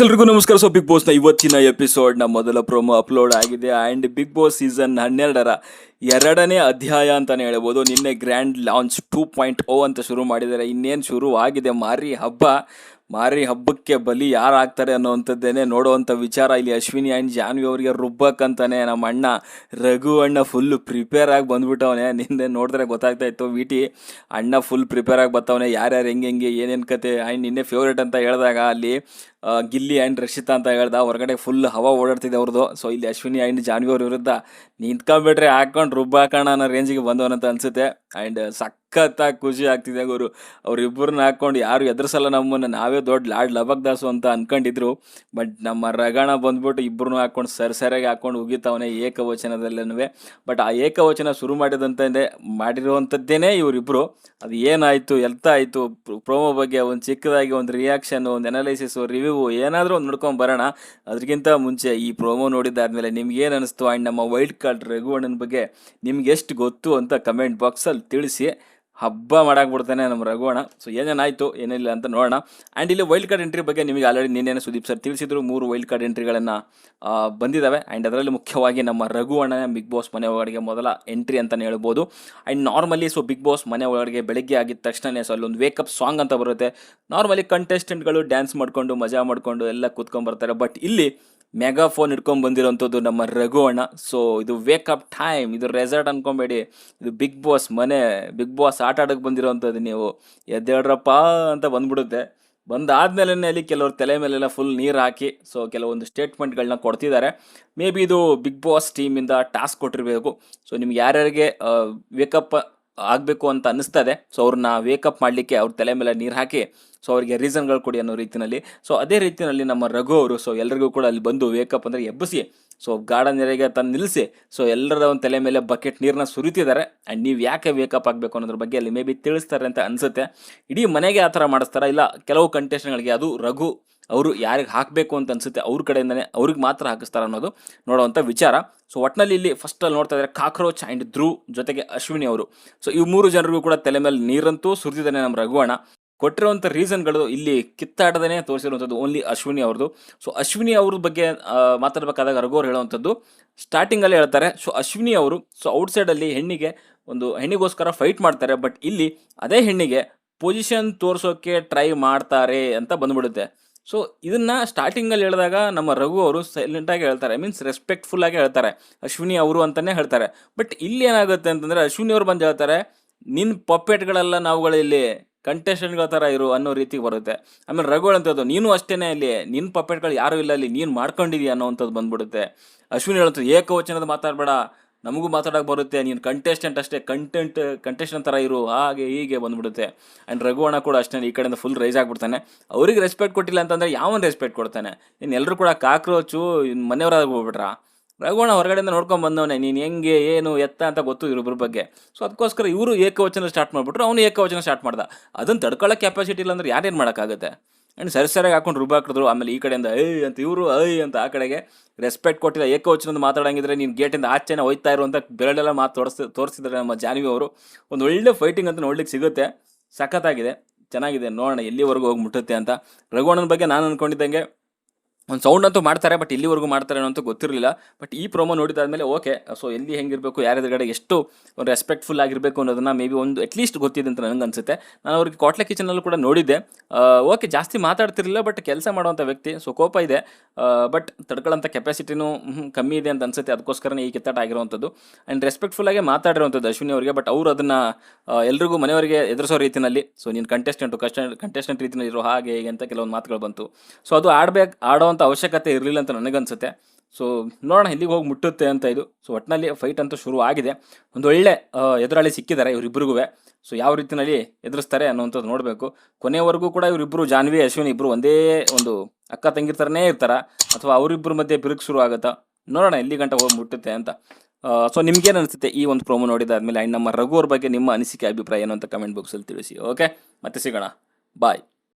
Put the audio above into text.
ಎಲ್ರಿಗೂ ನಮಸ್ಕಾರ. So big ಬಾಸ್ನ ಇವತ್ತಿನ ಎಪಿಸೋಡ್ನ ಮೊದಲ ಪ್ರೋಮೋ ಅಪ್ಲೋಡ್ ಆಗಿದೆ. ಆ್ಯಂಡ್ ಬಿಗ್ ಬಾಸ್ ಸೀಸನ್ ಹನ್ನೆರಡರ. ಎರಡನೇ ಅಧ್ಯಾಯ ಅಂತಲೇ ಹೇಳ್ಬೋದು. ನಿನ್ನೆ grand launch two point O ಅಂತ ಶುರು ಮಾಡಿದ್ದಾರೆ. ಇನ್ನೇನು ಶುರು ಆಗಿದೆ ಮಾರಿ ಹಬ್ಬ, ಮಾರಿ ಹಬ್ಬಕ್ಕೆ ಬಲಿ ಯಾರು ಆಗ್ತಾರೆ ಅನ್ನೋವಂಥದ್ದೇನೆ ನೋಡುವಂಥ ವಿಚಾರ ಇಲ್ಲಿ ಅಶ್ವಿನಿ ಆ್ಯಂಡ್ ಜಾನ್ವಿ ಅವರಿಗೆ ರುಬ್ಬಕ್ಕಂತಾನೆ ನಮ್ಮ ಅಣ್ಣ ರಘು ಅಣ್ಣ ಫುಲ್ ಪ್ರಿಪೇರ್ ಆಗಿ ಬಂದ್ಬಿಟ್ಟವನೆ. ನಿನ್ನೆ ನೋಡಿದ್ರೆ ಗೊತ್ತಾಗ್ತಾ ಇತ್ತು ವಿ ಟಿ ಅಣ್ಣ ಫುಲ್ ಪ್ರಿಪೇರ್ ಆಗಿ ಬರ್ತಾವನೆ ಯಾರ್ಯಾರು ಹೆಂಗೆ ಹೆಂಗೆ, ಏನೇನು ಕತೆ ಆ್ಯಂಡ್ ನಿನ್ನೆ ಫೇವ್ರೇಟ್ ಅಂತ ಹೇಳಿದಾಗ ಅಲ್ಲಿ ಗಿಲ್ಲಿ ಆ್ಯಂಡ್ ರಕ್ಷಿತಾ ಅಂತ ಹೇಳ್ದ. ಹೊರಗಡೆ ಫುಲ್ ಹವಾ ಓಡಾಡ್ತಿದೆ ಅವ್ರದ್ದು ಸೊ ಇಲ್ಲಿ ಅಶ್ವಿನಿ ಆ್ಯಂಡ್ ಜಾನ್ವಿ ಅವ್ರ ವಿರುದ್ಧ ನಿಂತ್ಕೊಂಡ್ಬಿಟ್ರೆ ಹಾಕೊಂಡು ರುಬ್ಬ ಹಾಕೋಣ ಅನ್ನೋ ರೇಂಜಿಗೆ ಬಂದವನಂತ ಅನ್ಸುತ್ತೆ ಆ್ಯಂಡ್ ಸಖತ್ತಾಗಿ ಖುಷಿ ಆಗ್ತಿದೆ ಗುರು. ಅವ್ರಿಬ್ಬರನ್ನ ಹಾಕೊಂಡು ಯಾರು ಎದುರಿಸಲ್ಲ ನಮ್ಮನ್ನು, ನಾವೇ ದೊಡ್ಡ ಲಾಡ್ ಲಬಕ್ ದಾಸು ಅಂತ ಅನ್ಕೊಂಡಿದ್ರು. ಬಟ್ ನಮ್ಮ ರಗಣ ಬಂದ್ಬಿಟ್ಟು ಇಬ್ಬರನ್ನೂ ಹಾಕೊಂಡು ಸರಿ ಸರಿಯಾಗಿ ಹಾಕೊಂಡು ಉಗಿತಾವನೆ ಏಕವಚನದಲ್ಲೇ ಬಟ್ ಆ ಏಕವಚನ ಶುರು ಮಾಡಿದಂತಂದೇ ಮಾಡಿರುವಂಥದ್ದೇನೆ ಇವರಿಬ್ಬರು ಅದು ಏನಾಯಿತು, ಎಲ್ತ ಆಯಿತು ಪ್ರೋಮೋ ಬಗ್ಗೆ ಒಂದು ಚಿಕ್ಕದಾಗಿ ಒಂದು ರಿಯಾಕ್ಷನ್ ಒಂದು ಅನಾಲಿಸಿಸು ರಿವ್ಯೂ ಏನಾದರೂ ಒಂದು ನೋಡ್ಕೊಂಡು ಬರೋಣ. ಅದಕ್ಕಿಂತ ಮುಂಚೆ ಈ ಪ್ರೋಮೋ ನೋಡಿದ್ದಾದ್ಮೇಲೆ ನಿಮ್ಗೇನು ಅನಿಸ್ತು ಆ್ಯಂಡ್ ನಮ್ಮ ವೈಲ್ಡ್ ಕಾರ್ಡ್ ರಘುವಣ್ಣನ ಬಗ್ಗೆ ನಿಮ್ಗೆ ಎಷ್ಟು ಗೊತ್ತು ಅಂತ ಕಮೆಂಟ್ ಬಾಕ್ಸಲ್ಲಿ ತಿಳಿಸಿ. ಹಬ್ಬ ಮಾಡಾಕ್ಬಿಡ್ತಾನೆ ನಮ್ಮ ರಘುವಣ ಸೊ ಏನೇನಾಯಿತು, ಏನಿಲ್ಲ ಅಂತ ನೋಡೋಣ. ಆ್ಯಂಡ್ ಇಲ್ಲಿ ವೈಲ್ಡ್ ಕಾರ್ಡ್ ಎಂಟ್ರಿ ಬಗ್ಗೆ ನಿಮಗೆ ಆಲ್ರೆಡಿ ನಿನ್ನೆ ಸುದೀಪ್ ಸರ್ ತಿಳಿಸಿದ್ರು. ಮೂರು ವೈಲ್ಡ್ ಕಾರ್ಡ್ ಎಂಟ್ರಿಗಳನ್ನು ಬಂದಿದ್ದಾವೆ ಆ್ಯಂಡ್ ಅದರಲ್ಲಿ ಮುಖ್ಯವಾಗಿ ನಮ್ಮ ರಘುವಣ್ಣನ ಬಿಗ್ ಬಾಸ್ ಮನೆ ಒಳಗಡೆಗೆ ಮೊದಲ ಎಂಟ್ರಿ ಅಂತಲೇ ಹೇಳ್ಬೋದು. And normally so Bigg Boss ಮನೆ ಒಳಗಡೆ ಬೆಳಗ್ಗೆ ಆಗಿದ ತಕ್ಷಣನೇ ಸೊ ಅಲ್ಲೊಂದು ವೇಕಪ್ ಸಾಂಗ್ ಅಂತ ಬರುತ್ತೆ. ನಾರ್ಮಲಿ ಕಂಟೆಸ್ಟೆಂಟ್ಗಳು ಡ್ಯಾನ್ಸ್ ಮಾಡಿಕೊಂಡು, ಮಜಾ ಮಾಡಿಕೊಂಡು ಎಲ್ಲ ಕೂತ್ಕೊಂಡ್ಬರ್ತಾರೆ ಬಟ್ ಇಲ್ಲಿ ಮೆಗಾ ಫೋನ್ ಹಿಡ್ಕೊಂಡು ಬಂದಿರೋಂಥದ್ದು ನಮ್ಮ ರಘು ಅಣ್ಣ. ಸೊ ಇದು ವೇಕಪ್ ಟೈಮ್ ಇದು ರೆಸಾರ್ಟ್ ಅನ್ಕೊಬೇಡಿ. ಇದು ಬಿಗ್ ಬಾಸ್ ಮನೆ ಬಿಗ್ ಬಾಸ್ ಆಟ ಆಡೋಕ್ಕೆ ಬಂದಿರೋಂಥದ್ದು ನೀವು. ಎದ್ದೇಳ್ರಪ್ಪ ಅಂತ ಬಂದ್ಬಿಡುತ್ತೆ. ಬಂದಾದ್ಮೇಲೆ ಅಲ್ಲಿ ಕೆಲವರು ತಲೆ ಮೇಲೆಲ್ಲ ಫುಲ್ ನೀರು ಹಾಕಿ ಸೊ ಕೆಲವೊಂದು ಸ್ಟೇಟ್ಮೆಂಟ್ಗಳನ್ನ ಕೊಡ್ತಿದ್ದಾರೆ. ಮೇ ಬಿ ಇದು ಬಿಗ್ ಬಾಸ್ ಟೀಮಿಂದ ಟಾಸ್ಕ್ ಕೊಟ್ಟಿರಬೇಕು. ಸೊ ನಿಮ್ಗೆ ಯಾರ್ಯಾರಿಗೆ ವೇಕಪ್ ಆಗಬೇಕು ಅಂತ ಅನ್ನಿಸ್ತದೆ. ಸೊ ಅವ್ರನ್ನ ವೇಕಪ್ ಮಾಡಲಿಕ್ಕೆ ಅವ್ರ ತಲೆ ಮೇಲೆ ನೀರು ಹಾಕಿ ಸೊ ಅವರಿಗೆ ರೀಸನ್ಗಳು ಕೊಡಿ ಅನ್ನೋ ರೀತಿಯಲ್ಲಿ ಸೊ ಅದೇ ರೀತಿಯಲ್ಲಿ ನಮ್ಮ ರಘು ಅವರು ಸೊ ಎಲ್ಲರಿಗೂ ಕೂಡ ಅಲ್ಲಿ ಬಂದು ವೇಕಪ್ ಅಂದರೆ ಎಬ್ಬಿಸಿ ಸೊ ಗಾರ್ಡನ್ ಎರೆಗೆ ತಂದು ನಿಲ್ಲಿಸಿ ಸೊ ಎಲ್ಲರ ಒಂದು ತಲೆ ಮೇಲೆ ಬಕೆಟ್ ನೀರನ್ನ ಸುರಿತಿದ್ದಾರೆ. ಆ್ಯಂಡ್ ನೀವು ಯಾಕೆ ವೇಕಪ್ ಆಗಬೇಕು ಅನ್ನೋದ್ರ ಬಗ್ಗೆ ಅಲ್ಲಿ ಮೇ ಬಿ ತಿಳಿಸ್ತಾರೆ ಅಂತ ಅನಿಸುತ್ತೆ. ಇಡೀ ಮನೆಗೆ ಆ ಥರ ಮಾಡಿಸ್ತಾರೆ? ಇಲ್ಲ, ಕೆಲವು ಕಂಟೆಸ್ಟ್ಗಳಿಗೆ ಅದು ರಘು ಅವರು ಯಾರಿಗೆ ಹಾಕಬೇಕು ಅಂತ ಅನಿಸುತ್ತೆ ಅವ್ರ ಕಡೆಯಿಂದನೇ ಅವ್ರಿಗೆ ಮಾತ್ರ ಹಾಕಿಸ್ತಾರೆ ಅನ್ನೋದು ನೋಡುವಂಥ ವಿಚಾರ. ಸೊ ಒಟ್ನಲ್ಲಿ ಇಲ್ಲಿ ಫಸ್ಟಲ್ಲಿ ನೋಡ್ತಾ ಇದ್ದಾರೆ ಕಾಕ್ರೋಚ್ ಆ್ಯಂಡ್ ಧ್ರುವ್ ಜೊತೆಗೆ ಅಶ್ವಿನಿ ಅವರು. ಸೊ ಈ ಮೂರು ಜನರಿಗೂ ಕೂಡ ತಲೆ ಮೇಲೆ ನೀರಂತೂ ಸುರಿದಿದ್ದಾನೆ ನಮ್ಮ ರಘುವಣ ಕೊಟ್ಟಿರುವಂಥ ರೀಸನ್ಗಳು ಇಲ್ಲಿ ಕಿತ್ತಾಡದೇ ತೋರಿಸಿರುವಂಥದ್ದು ಓನ್ಲಿ ಅಶ್ವಿನಿ ಅವ್ರದ್ದು. ಸೊ ಅಶ್ವಿನಿ ಅವ್ರ ಬಗ್ಗೆ ಮಾತಾಡಬೇಕಾದಾಗ ರಘು ಅವ್ರು ಹೇಳುವಂಥದ್ದು ಸ್ಟಾರ್ಟಿಂಗಲ್ಲಿ ಹೇಳ್ತಾರೆ. ಸೊ ಅಶ್ವಿನಿ ಅವರು ಸೊ ಔಟ್ಸೈಡಲ್ಲಿ ಹೆಣ್ಣಿಗೆ ಒಂದು ಹೆಣ್ಣಿಗೋಸ್ಕರ ಫೈಟ್ ಮಾಡ್ತಾರೆ. ಬಟ್ ಇಲ್ಲಿ ಅದೇ ಹೆಣ್ಣಿಗೆ ಪೊಸಿಷನ್ ತೋರಿಸೋಕ್ಕೆ ಟ್ರೈ ಮಾಡ್ತಾರೆ ಅಂತ ಬಂದ್ಬಿಡುತ್ತೆ. ಸೊ ಇದನ್ನ ಸ್ಟಾರ್ಟಿಂಗಲ್ಲಿ ಹೇಳಿದಾಗ ನಮ್ಮ ರಘು ಅವರು ಸೈಲೆಂಟಾಗಿ ಹೇಳ್ತಾರೆ. ಮೀನ್ಸ್ ರೆಸ್ಪೆಕ್ಟ್ಫುಲ್ ಆಗಿ ಹೇಳ್ತಾರೆ. ಅಶ್ವಿನಿ ಅವರು ಅಂತಲೇ ಹೇಳ್ತಾರೆ. ಬಟ್ ಇಲ್ಲಿ ಏನಾಗುತ್ತೆ ಅಂತಂದರೆ ಅಶ್ವಿನಿ ಅವರು ಬಂದು ಹೇಳ್ತಾರೆ ನಿನ್ನ ಪಪ್ಪೆಟ್ಗಳೆಲ್ಲ ನಾವುಗಳು ಇಲ್ಲಿ ಕಂಟೆಸ್ಟೆಂಟ್ಗಳ ಥರ ಇರು ಅನ್ನೋ ರೀತಿಗೆ ಬರುತ್ತೆ. ಆಮೇಲೆ ರಘು ಅಂತದ್ದು ನೀನು ಅಷ್ಟೇ ಇಲ್ಲಿ ನಿನ್ನ ಪಪ್ಪೆಟ್ಗಳು ಯಾರೂ ಇಲ್ಲ ಅಲ್ಲಿ, ನೀನು ಮಾಡ್ಕೊಂಡಿದೀಯ ಅನ್ನೋವಂಥದ್ದು ಬಂದ್ಬಿಡುತ್ತೆ. ಅಶ್ವಿನಿ ಹೇಳ್ತು ಏಕವಚನದ ಮಾತಾಡಬೇಡ. ನಮಗೂ ಮಾತಾಡೋಕೆ ಬರುತ್ತೆ, ನೀನು ಕಂಟೆಸ್ಟೆಂಟ್ ಅಷ್ಟೇ ಕಂಟೆಂಟ್ ಕಂಟೆಸ್ಟೆಂಟ್ ಥರ ಇರು, ಹಾಗೆ ಹೀಗೆ ಬಂದ್ಬಿಡುತ್ತೆ. ಆ್ಯಂಡ್ ರಘುವಣ ಕೂಡ ಅಷ್ಟೇ, ಈ ಕಡೆಯಿಂದ ಫುಲ್ ರೈಸ್ ಆಗಿಬಿಡ್ತಾನೆ. ಅವ್ರಿಗೆ ರೆಸ್ಪೆಕ್ಟ್ ಕೊಟ್ಟಿಲ್ಲ ಅಂತಂದರೆ ಯಾವನ್ ರೆಸ್ಪೆಕ್ಟ್ ಕೊಡ್ತಾನೆ? ಇನ್ನು ಎಲ್ಲರೂ ಕೂಡ ಕಾಕ್ರೋಚು ಹೋಗ್ಬಿಟ್ರ? ಹೋಗ್ಬಿಟ್ರಾ ರಘುವಣ ಹೊರಗಡೆಯಿಂದ ನೋಡ್ಕೊಂಡು ಬಂದವನೇ, ನೀನು ಹೆಂಗೆ, ಏನು, ಎತ್ತ ಅಂತ ಗೊತ್ತು ಇವ್ರಿಬ್ರ ಬಗ್ಗೆ. ಸೊ ಅದಕ್ಕೋಸ್ಕರ ಇವರು ಏಕವಚನ ಸ್ಟಾರ್ಟ್ ಮಾಡಿಬಿಟ್ರು, ಅವನು ಏಕವಚನ ಸ್ಟಾರ್ಟ್ ಮಾಡ್ದ. ಅದನ್ನು ತಡ್ಕೊಳ್ಳೋ ಕೆಪಾಸಿಟಿ ಇಲ್ಲ ಅಂದ್ರೆ ಯಾರೇನು ಮಾಡೋಕ್ಕಾಗುತ್ತೆ? ಆ್ಯಂಡ್ ಸರಿ ಸರಿಯಾಗಿ ಹಾಕೊಂಡು ರುಬ್ಬ ಹಾಕಿದ್ರು. ಆಮೇಲೆ ಈ ಕಡೆಯಿಂದ ಐ ಅಂತ ಇವರು ಐ ಅಂತ ಆ ಕಡೆಗೆ ರೆಸ್ಪೆಕ್ಟ್ ಕೊಟ್ಟಿಲ್ಲ ಏಕವಚನದ ಮಾತಾಡಂಗಿದ್ರೆ ನೀನು ಗೇಟಿಂದ ಆಚೆನೆ ಹೋಯ್ತಾ ಇರುವಂಥ ಬೆರಳೆಲ್ಲ ಮಾತು ತೋರಿಸ್ ತೋರಿಸಿದ್ರೆ ನಮ್ಮ ಜಾನ್ವಿ ಅವರು. ಒಂದು ಒಳ್ಳೆ ಫೈಟಿಂಗ್ ಅಂತ ನೋಡ್ಲಿಕ್ಕೆ ಸಿಗುತ್ತೆ. ಸಖತ್ತಾಗಿದೆ. ಚೆನ್ನಾಗಿದೆ. ನೋಡೋಣ ಎಲ್ಲಿವರೆಗೂ ಹೋಗಿ ಮುಟ್ಟುತ್ತೆ ಅಂತ. ರಘುವಣ್ಣನ ಬಗ್ಗೆ ನಾನು ಅಂದ್ಕೊಂಡಿದ್ದಂಗೆ ಒಂದು ಸೌಂಡ್ ಅಂತೂ ಮಾಡ್ತಾರೆ ಬಟ್ ಇಲ್ಲಿವರೆಗೂ ಮಾಡ್ತಾರೆ ಅನ್ನೋ ಗೊತ್ತಿರಲಿಲ್ಲ. ಬಟ್ ಈ ಪ್ರೋಮೋ ನೋಡಿದಾದ್ಮೇಲೆ ಓಕೆ ಸೊ ಎಲ್ಲಿ ಹೆಂಗಿರಬೇಕು ಯಾರೆದುರುಗಡೆ ಎಷ್ಟು ಒಂದು ರೆಸ್ಪೆಕ್ಟ್ಫುಲ್ ಆಗಿರಬೇಕು ಅನ್ನೋದನ್ನ ಮೇ ಬಿ ಒಂದು ಅಟ್ಲೀಸ್ಟ್ ಗೊತ್ತಿದೆ ಅಂತ ನನಗೆ ಅನಿಸುತ್ತೆ. ನಾನು ಅವ್ರಿಗೆ ಕೋಟ್ಲೆ ಕಿಚನಲ್ಲೂ ಕೂಡ ನೋಡಿದ್ದೆ. ಓಕೆ ಜಾಸ್ತಿ ಮಾತಾಡ್ತಿರಲಿಲ್ಲ ಬಟ್ ಕೆಲಸ ಮಾಡುವಂಥ ವ್ಯಕ್ತಿ ಸೊ ಕೋಪ ಇದೆ. ಬಟ್ ತಡ್ಕೊಳ್ಳೋಂಥ ಕೆಪಾಸಿಟಿನೂ ಕಮ್ಮಿ ಇದೆ ಅಂತ ಅನಿಸುತ್ತೆ. ಅದಕ್ಕೋಸ್ಕರನೇ ಈ ಕಿತ್ತಾಟ ಆಗಿರುವಂಥದ್ದು. ಆ್ಯಂಡ್ ರೆಸ್ಪೆಕ್ಟ್ಫುಲ್ಲಾಗೆ ಮಾತಾಡಿರುವಂಥದ್ದು ಅಶ್ವಿನಿ ಅವರಿಗೆ ಬಟ್ ಅವರು ಅದನ್ನು ಎಲ್ರಿಗೂ ಮನೆಯವರಿಗೆ ಎದುರಿಸೋ ರೀತಿಯಲ್ಲಿ ಸೊ ನೀನು ಕಂಟೆಸ್ಟೆಂಟು ಕಂಟೆಸ್ಟೆಂಟ್ ರೀತಿಯಲ್ಲಿ ಇರೋ ಹಾಗೆ ಹೀಗೆ ಅಂತ ಕೆಲವೊಂದು ಮಾತುಗಳು ಬಂತು. ಸೊ ಅದು ಆಡ್ಬೇಕು ಆಡೋವಂಥ ಅವಶ್ಯಕತೆ ಇರಲಿಲ್ಲ ಅಂತ ನನಗನ್ಸುತ್ತೆ. ಸೊ ನೋಡೋಣ ಎಲ್ಲಿಗೆ ಹೋಗಿ ಮುಟ್ಟುತ್ತೆ ಅಂತ ಇದು. ಸೊ ಒಟ್ಟಿನಲ್ಲಿ ಫೈಟ್ ಅಂತೂ ಶುರು ಆಗಿದೆ. ಒಂದು ಒಳ್ಳೆ ಎದುರಾಳಿ ಸಿಕ್ಕಿದ್ದಾರೆ ಇವರಿಬ್ಬರಿಗೂ ಸೊ ಯಾವ ರೀತಿಯಲ್ಲಿ ಎದುರಿಸ್ತಾರೆ ಅನ್ನೋವಂಥದ್ದು ನೋಡಬೇಕು. ಕೊನೆವರೆಗೂ ಕೂಡ ಇವರಿಬ್ಬರು ಜಾನ್ವಿ, ಅಶ್ವಿನಿ ಇಬ್ಬರು ಒಂದೇ ಒಂದು ಅಕ್ಕ ತಂಗಿರ್ ಥರನೇ ಇರ್ತಾರ. ಅಥವಾ ಅವರಿಬ್ಬರ ಮಧ್ಯೆ ಬಿರುಕು ಶುರು ಆಗುತ್ತಾ? ನೋಡೋಣ ಎಲ್ಲಿ ಗಂಟ ಹೋಗಿ ಮುಟ್ಟುತ್ತೆ ಅಂತ. ಸೊ ನಿಮ್ಗೇನು ಅನಿಸುತ್ತೆ ಈ ಒಂದು ಪ್ರೋಮೋ ನೋಡಿದಾದ್ಮೇಲೆ ನಮ್ಮ ರಘು ಅವ್ರ ಬಗ್ಗೆ ನಿಮ್ಮ ಅನಿಸಿಕೆ, ಅಭಿಪ್ರಾಯ ಏನು ಅಂತ ಕಮೆಂಟ್ ಬಾಕ್ಸಲ್ಲಿ ತಿಳಿಸಿ. ಓಕೆ ಮತ್ತೆ ಸಿಗೋಣ. ಬಾಯ್